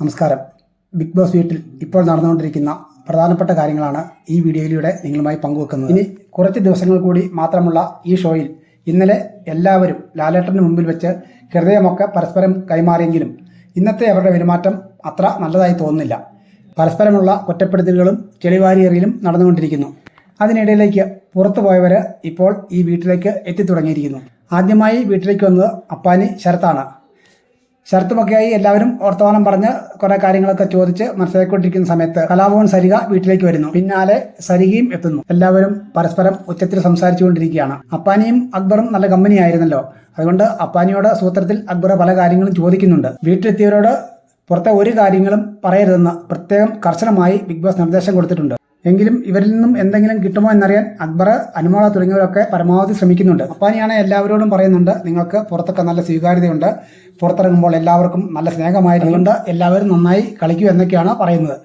നമസ്കാരം. Big boss വീട്ടിൽ ഇപ്പോൾ നടന്നുകൊണ്ടിരിക്കുന്ന പ്രധാനപ്പെട്ട കാര്യങ്ങളാണ് ഈ വീഡിയോയിലൂടെ നിങ്ങളുമായി പങ്കുവെക്കുന്നത്. ഇനി കുറച്ച് ദിവസങ്ങൾ കൂടി മാത്രമുള്ള ഈ ഷോയിൽ ഇന്നലെ എല്ലാവരും ലാലേട്ടന് മുമ്പിൽ വെച്ച് ഹൃദയമൊക്കെ പരസ്പരം കൈമാറിയെങ്കിലും ഇന്നത്തെ അവരുടെ പെരുമാറ്റം അത്ര നല്ലതായി തോന്നുന്നില്ല. പരസ്പരമുള്ള കുറ്റപ്പെടുത്തലുകളും ചെളിവാരിയെറിയലും നടന്നുകൊണ്ടിരിക്കുന്നു. അതിനിടയിലേക്ക് പുറത്തു പോയവർ ഇപ്പോൾ ഈ വീട്ടിലേക്ക് എത്തിത്തുടങ്ങിയിരിക്കുന്നു. ആദ്യമായി വീട്ടിലേക്ക് വന്നത് അപ്പാനി ശരത്താണ്. ശരത്തുമൊക്കെയായി എല്ലാവരും വർത്തമാനം പറഞ്ഞ് കുറെ കാര്യങ്ങളൊക്കെ ചോദിച്ച് മനസ്സിലാക്കിക്കൊണ്ടിരിക്കുന്ന സമയത്ത് കലാഭവൻ സരിക വീട്ടിലേക്ക് വരുന്നു. പിന്നാലെ സരികയും എത്തുന്നു. എല്ലാവരും പരസ്പരം ഉച്ചത്തിൽ സംസാരിച്ചുകൊണ്ടിരിക്കുകയാണ്. അപ്പാനിയും അക്ബറും നല്ല കമ്പനി ആയിരുന്നല്ലോ അതുകൊണ്ട് അപ്പാനിയോട് സൂത്രത്തിൽ അക്ബർ പല കാര്യങ്ങളും ചോദിക്കുന്നുണ്ട്. വീട്ടിലെത്തിയവരോട് പുറത്തെ ഒരു കാര്യങ്ങളും പറയരുതെന്ന് പ്രത്യേകം കർശനമായി ബിഗ് ബോസ് നിർദ്ദേശം കൊടുത്തിട്ടുണ്ട്. എങ്കിലും ഇവരിൽ നിന്നും എന്തെങ്കിലും കിട്ടുമോ എന്നറിയാൻ അക്ബർ അനുമോള തുടങ്ങിയവരൊക്കെ പരമാവധി ശ്രമിക്കുന്നുണ്ട്. അപ്പാനിയാണ് എല്ലാവരോടും പറയുന്നുണ്ട് നിങ്ങൾക്ക് പുറത്തൊക്കെ നല്ല സ്വീകാര്യതയുണ്ട്. പുറത്തിറങ്ങുമ്പോൾ എല്ലാവർക്കും നല്ല സ്നേഹമായതുകൊണ്ട് എല്ലാവരും നന്നായി കളിക്കൂ എന്നൊക്കെയാണ് പറയുന്നത്.